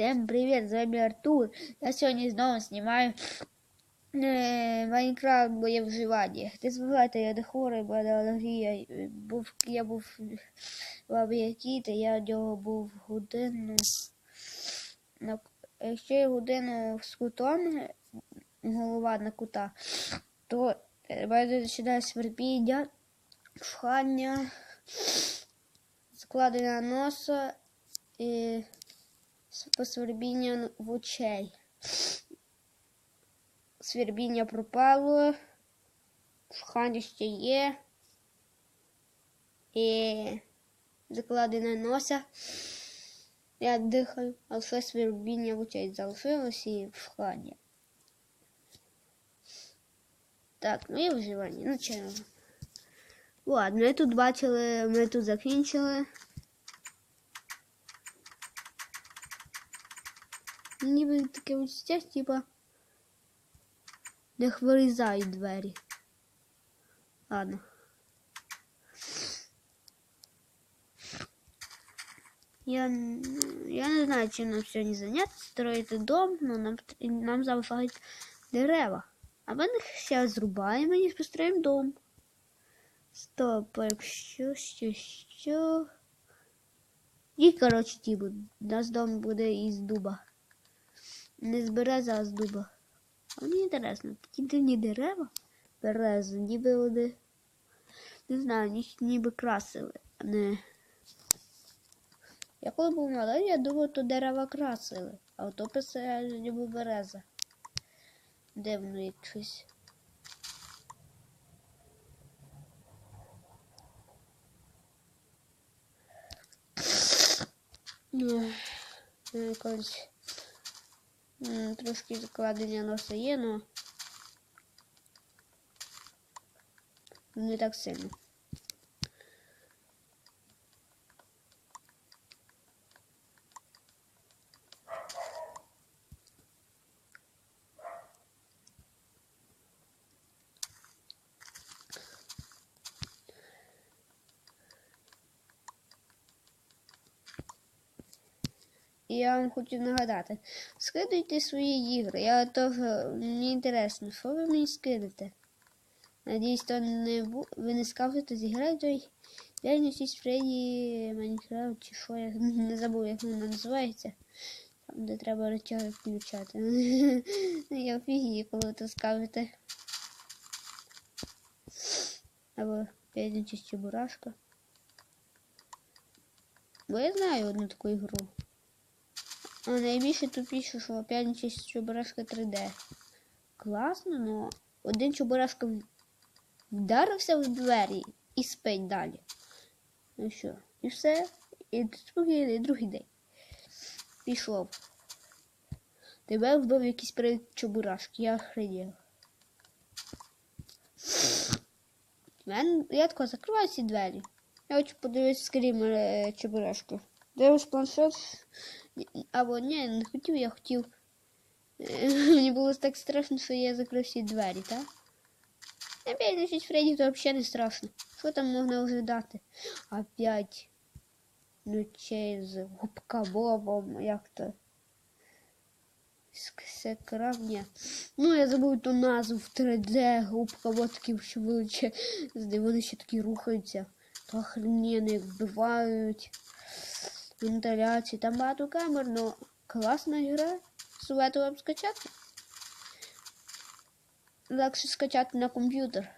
Всем привет, з вами Артур. Я сьогодні знову знімаю е, Майнкрафт моє вживання. Не забувайте, я не хворий, бо. Був, я був в Аб'якіт, я в нього був годину. Якщо годину з кутом, голова на кута, то мене починає свербіння, пхання, складення носа і посвербіння в очей. Свербіння пропало, пхання ще є. І закладена носа. Я дихаю, а все свербіння в очей залишилось і пхання. Так, ну і вживання. Ну. Ладно, ми тут бачили, ми тут закінчили. Ніби таке відчуття, типа не вирізають двері. Ладно. Я, я не знаю, чим нам сьогодні зайнятися, строїти дом, але нам, пот- нам залишають дерева. А ми їх ще зрубаємо і построїмо дом. Стоп, якщо, що, що. І, коротше, ті. У нас дом буде із дуба. Не з берези, з дуба. А мені інтересно, такі дивні дерева, берези, ніби вони, не знаю, їх ніби красили, а не. Я коли був малий, я думав, то дерева красили, а ото писає, ніби береза. Дивно якось. Ну, ну, якось. Трошки закладення носа є, но не так сильно. Я вам хочу нагадати, скидуйте свої ігри. Я теж мені інтересно, що ви мені скидете. Надіюсь, то не бу... ви не скажете зіграти той День сість Фредді Майнкрафт чи що я не забув, як воно називається. Там, де треба речаги включати. Я офігію, коли то скажете. Або п'ятниця чи бурашка. Бо я знаю одну таку ігру. А найбільше тупіше, що п'ятниця Чебурашка 3D. Класно, но один Чебурашка вдарився в двері і спить далі. Ну що, і все. І другий, і другий день. Пішов. Тебе вбив якийсь привід Чебурашки, я охренів. Я тако закриваю ці двері. Я хочу подивитися скрімер е, Чебурашку. Дивиш планшет. Або ні, не хотів, я хотів. Мені було так страшно, що я закрив всі двері, так? Опять, значить, Фредді, то взагалі не страшно. Що там можна ожидати? Опять ночей з губка Бобом, як то. Секравня. Ну, я забув ту назву в 3D, губка такі ще величе. Вони ще такі рухаються. То охрененно їх вбивають вентиляції, там багато камер, но класна гра. Советую вам скачати. Легше скачати на комп'ютер.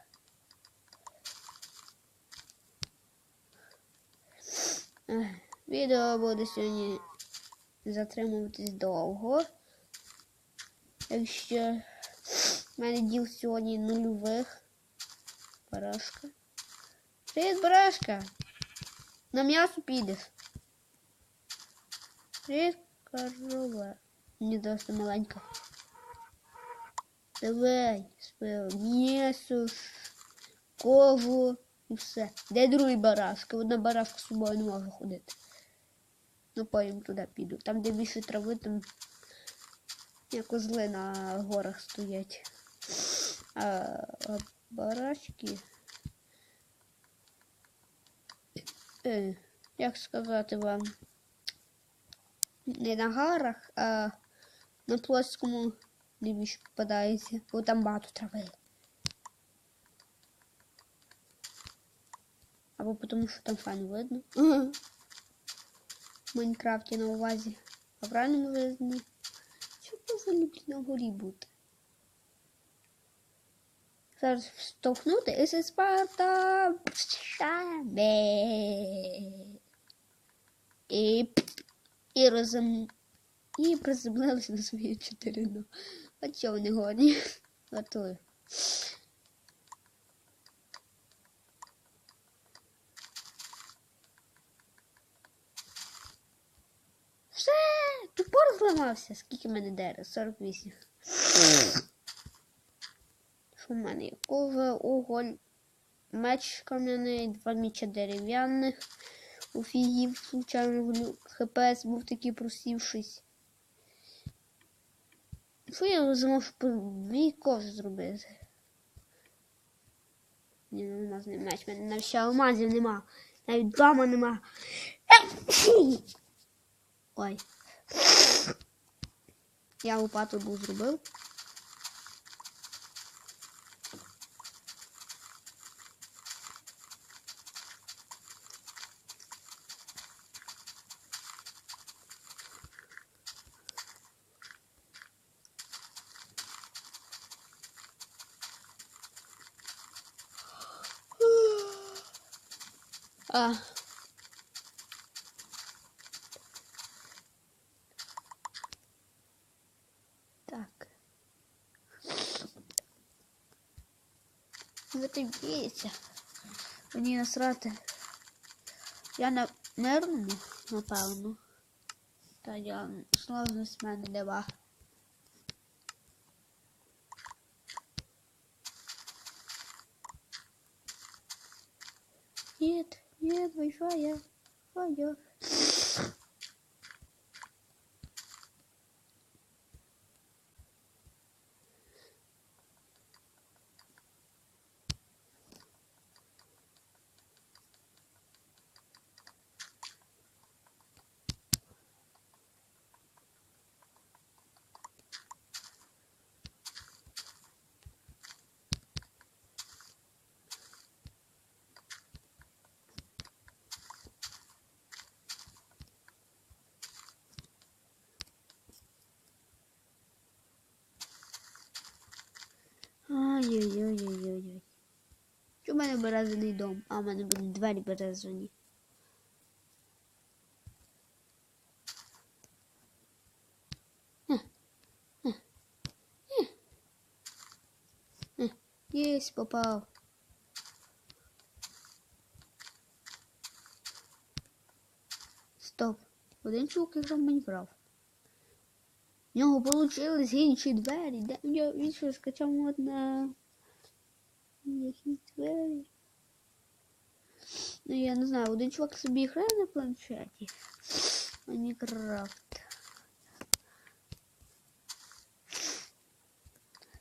Відео буде сьогодні затримуватись довго. Якщо в мене діл сьогодні нульових. Барашка. Привіт, барашка! На м'ясо підеш. Привіт, корова. Не досить маленька. Давай, спив м'ясо, кову і все. Де другий барашка? Одна барашка з собою не може ходити. Ну, потім туди піду. Там, де більше трави, там як козли на горах стоять. А, а барашки. Е, як сказати вам? Не на гарах, а на плоскому більше попадається, бо там багато трави. Або тому, що там файно видно. В Майнкрафті на увазі. А в правильному визнані. Що це любить на горі бути? Зараз встовхнути і зі Спарта. І, і розум... І приземлилися на свої чотири ног. А чого вони годні? Готую. Все, тупор зламався. Скільки в мене дерева? 48. Що в мене є? Кова, уголь, меч кам'яний, два міча дерев'яних. Офігів, случайно ХПС був такий просівшись. Що я зможу по дві кози зробити? Ні, ну, алмазний меч, мене навіть ще алмазів нема. Навіть дома нема. Е, Ой. Я лопату був зробив. А. Так. Ви так б'ється. Мені насрати. Я на нервну, напевно. Та я сложність в мене нема. Ой-ой-ой-ой-ой. Що в мене березаний дом? А, в мене будуть двері березані. Єсть, попав. Стоп. Один чувак грав в Майнкрафт. В нього получились інші двері. Де в нього він що скачав мод на якісь двері. Ну я не знаю, один чувак собі грає на планшеті. Майнкрафт.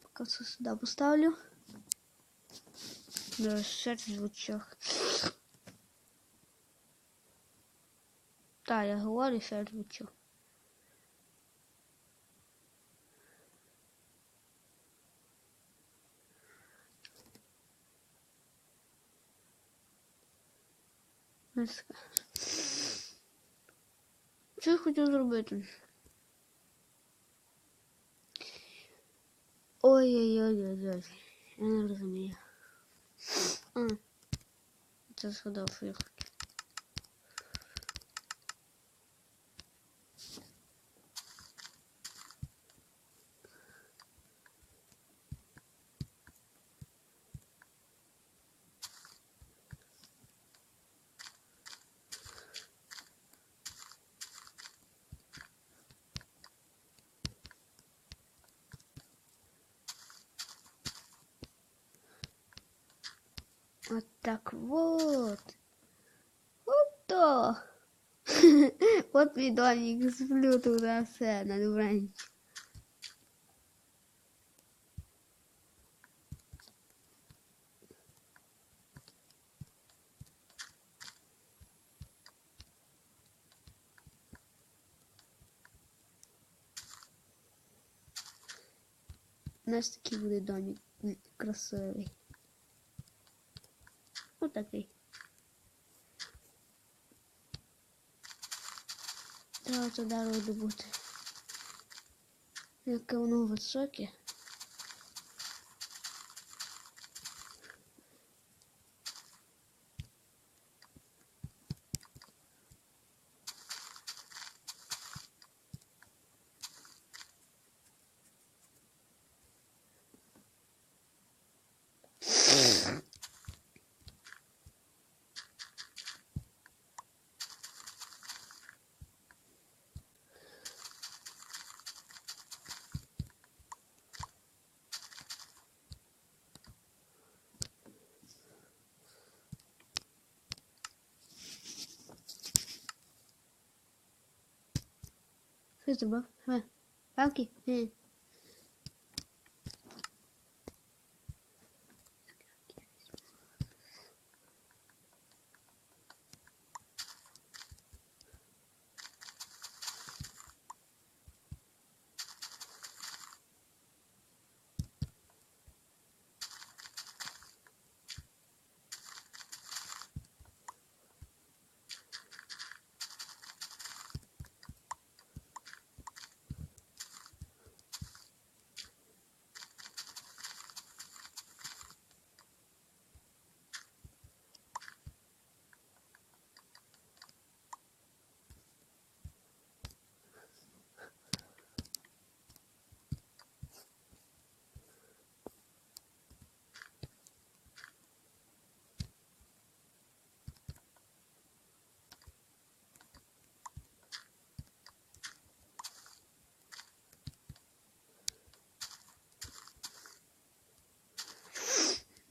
Поки це сюди поставлю. Розширь звучок. Так, я говорю, ще звучок. Ось. Що я хотів зробити? Ой-ой-ой-ой-ой. Я не розумію. А. Це згадав, що pomidori que explodiu na cena do Brand. Настільки буде домі красивий. Отакий. Це дерево добути. Яке воно високе. Що це був? Га. Палки? Ге.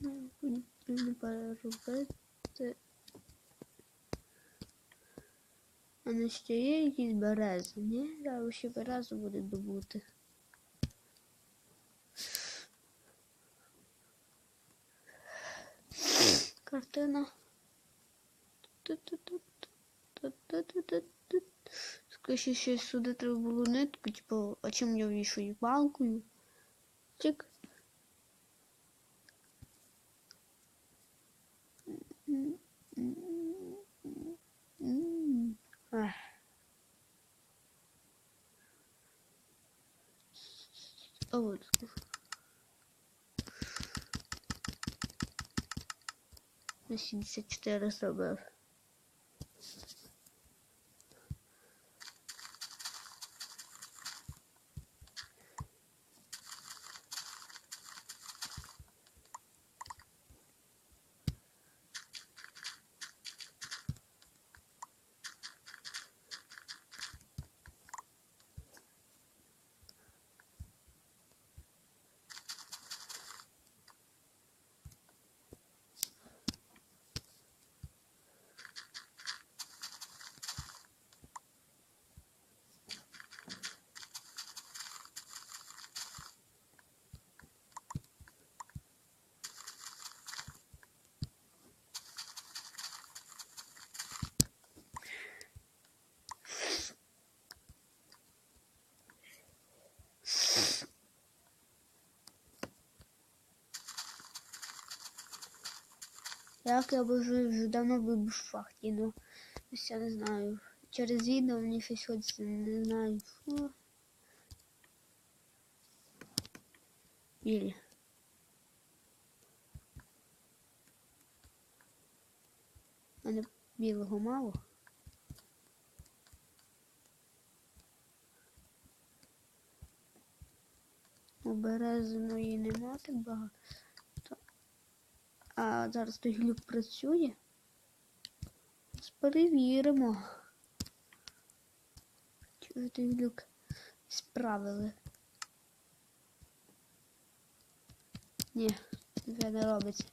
Ну, Потрібно переробити. А не ще є якісь берези? Ні, треба ще березу буде добути. Картина. Скажи, ще сюди треба було нитку, типу, а чим я вішаю палкою? Чик. М. Ах. А вот. На Як я вже, вже давно був в ну я не знаю. Через відео мені щось хочеться, не знаю. Фу. Білі. У мене білого мало. У березиної нема так багато. А зараз той глюк працює. Перевіримо. Ви той глюк справили? Ні, це не робиться.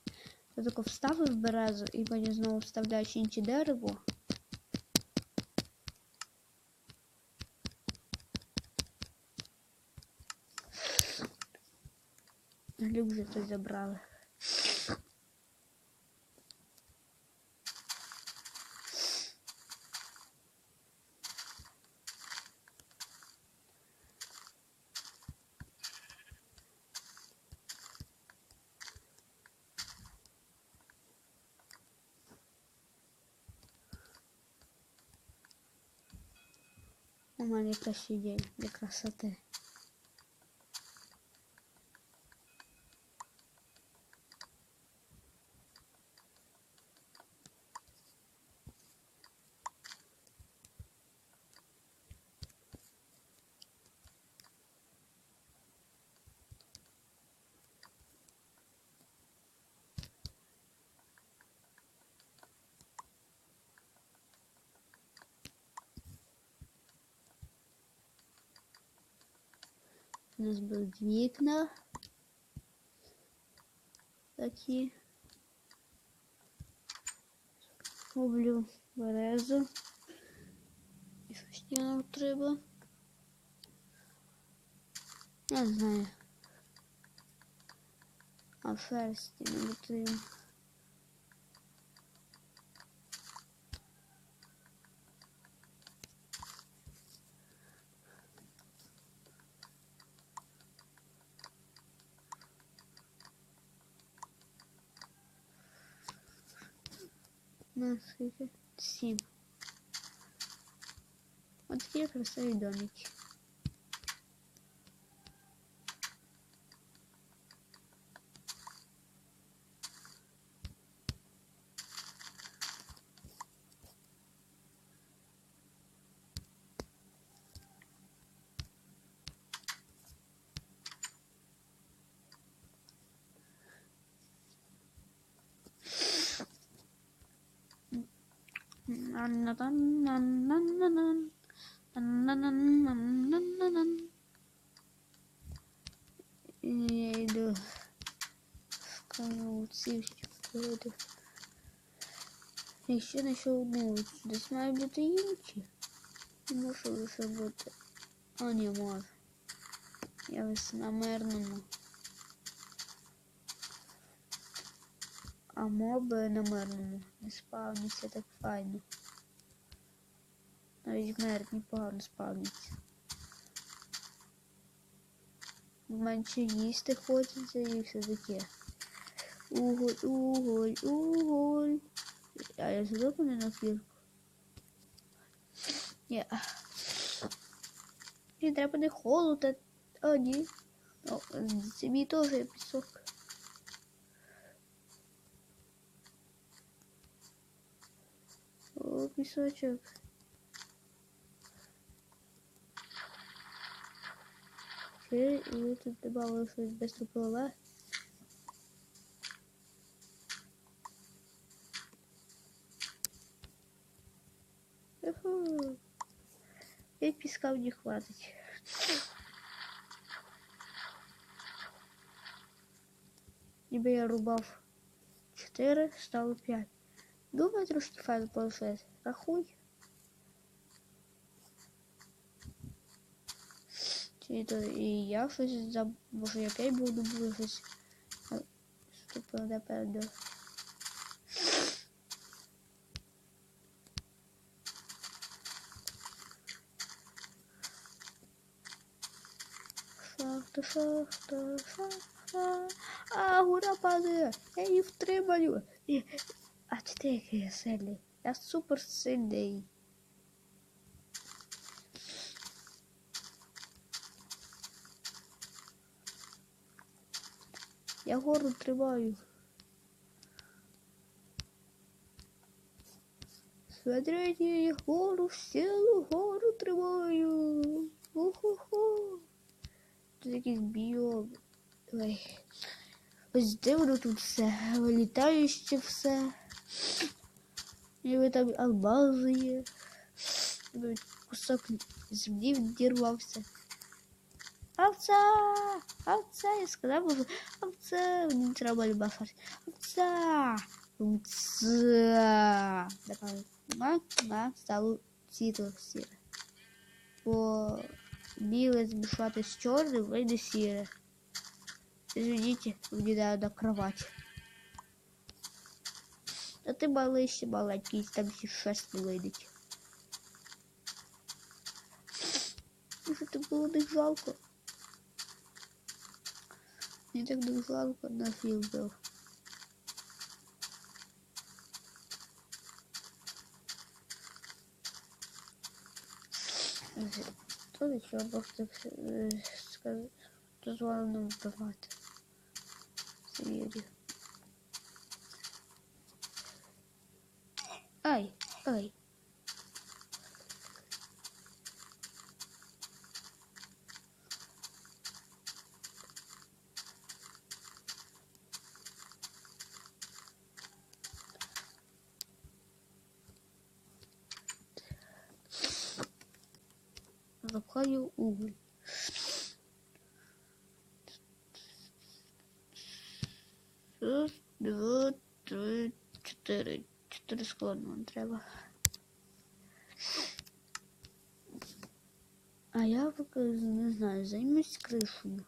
Я тако вставив березу і потім знову вставляєш інше дерево. Глюк вже той забрали. У мене кращий день для красоти. У нас будуть вікна. Такі. Роблю березу. І що нам треба? Я не знаю. А шерсті не потрібно. На скільки? Сім. Вот такі красиві домики. Я йду в каналці входи. І ще знайшов одну. Десь має бути. Не може лише бути. А не може. Я ось на мирному. А моби на мирному не спавняться так файно. Навіть мирні погано спавняться. Менше їсти хочеться і все таке. Уголь, уголь, уголь. А я зробив не на кірку. Ні. Мені треба не холод, а... ні. О, мій теж є пісок. О, пісочок. Окей, і тут добавили щось безступове. Юху. І піска не хватить. Ніби я рубав 4, стало 5. Думаю, трошки файл получается. Рахуй. Чи то і я щось забув, може яке буду, буду щось вступив напереду. Шахта, шахта, шахта. А, гора падає. Я її втримаю. І... А який я сильний? Я супер сильний. Я гору тримаю. Смотрите, я гору силу, гору тримаю. Уху-ху. Тут якийсь біом. Ой. Ось дивно тут все. Вилітаюче все. Ніби там алмази є. Кусок землі відірвався. Овца! Овца! Я сказав, що овца! Мені треба любасати. Овца! Овца! Давай. На, на, стало світло сіре. Бо біле змішати з чорним вийде сіре. Извините, мені надо на кровать. А ти малий ще маленький, там ще шерсть не вийдеть. Може, ти було не жалко? Мені так не жалко на фільм був. підходить, що Бог так е, сказав, дозволено вбивати. Звірів. Ай, ай. Запхаю уголь. Раз, два, три, чотири. Складно треба. А я не знаю, займусь кришею.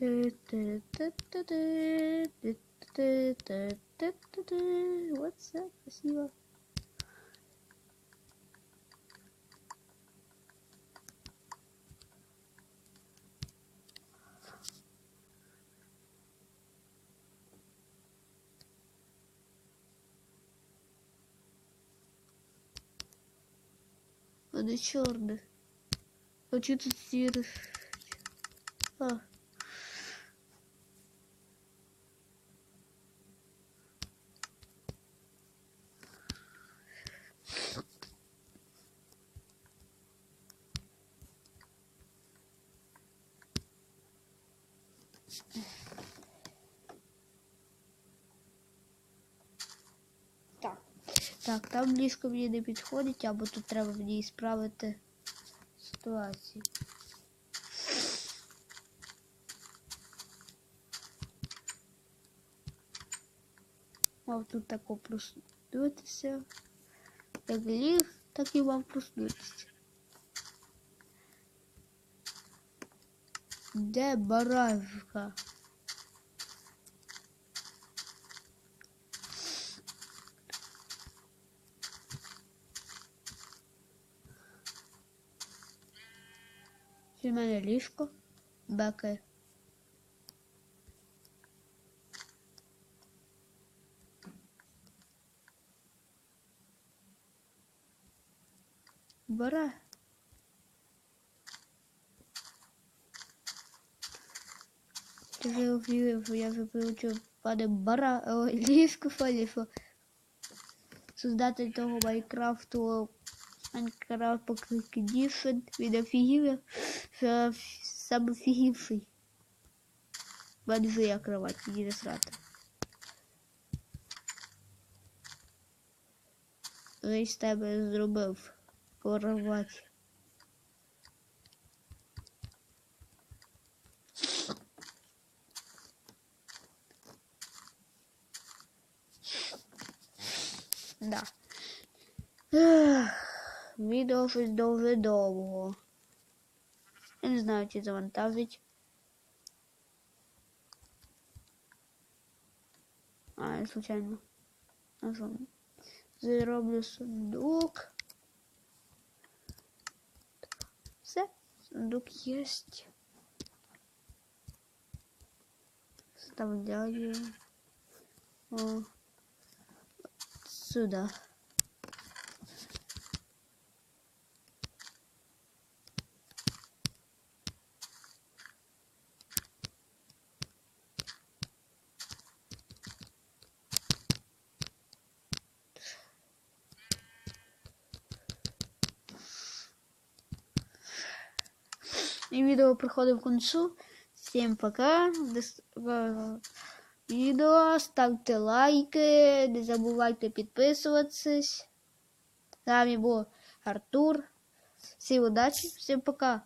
What's up? Спасибо. Вони чорні. Хочу тут сірих. А. Так. Так, там ліжко мені не підходить, або тут треба мені справити ситуацію. Мав тут тако проснутися. Як ліг, так і мав проснутися. Де барашка? В мене ліжко? Беки. Бара. Я вже вивчив пане Бара, ой, ліжко фаліфо. Создатель того Майнкрафту Майнкрафт Pocket Edition. Він офігів, що сам офігівший. В мене вже є кровать, мені не срати. Я з тебе зробив кровать. Да. Ех, Відео щось дуже довго. Я не знаю, чи завантажить. А, я случайно. нажал. Зроблю сундук. Все, сундук есть. Вставляю. О, сюда. І відео приходить к концу. Всім пока. Дис- е, Відео, ставте лайки, не забувайте підписуватись. З вами був Артур. Всім удачі, всім пока.